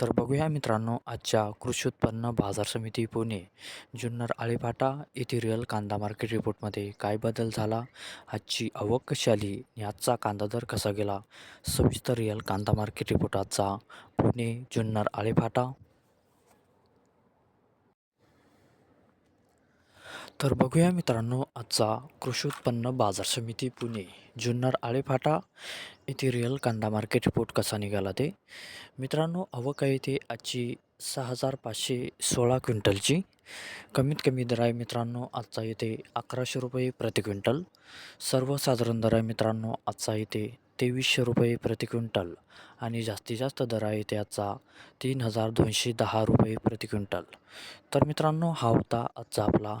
तर बघूया मित्रांनो आजच्या कृषी उत्पन्न बाजार समिती पुणे जुन्नर आळेफाटा येथे रिअल कांदा मार्केट रिपोर्टमध्ये काय बदल झाला? आजची आवक कशी आली आणि आजचा कांदा दर कसा गेला? सविस्तर रिअल कांदा मार्केट रिपोर्ट आजचा पुणे जुन्नर आळेफाटा तर बघूया मित्रांनो आजचा कृषी उत्पन्न बाजार समिती पुणे जुन्नर आळेफाटा येथे रिअल कांदा मार्केट रिपोर्ट कसा निघाला ते. मित्रांनो अवका येथे आजची सहा हजार पाचशे सोळा क्विंटलची. कमीत कमी दर आहे मित्रांनो आजचा येते अकराशे रुपये प्रति क्विंटल. सर्वसाधारण दर आहे मित्रांनो आजचा येते तेवीसशे रुपये प्रति क्विंटल. आणि जास्तीत जास्त दर आहे ते आजचा तीन हजार दोनशे दहा रुपये प्रति क्विंटल. तर मित्रांनो हा होता आजचा आपला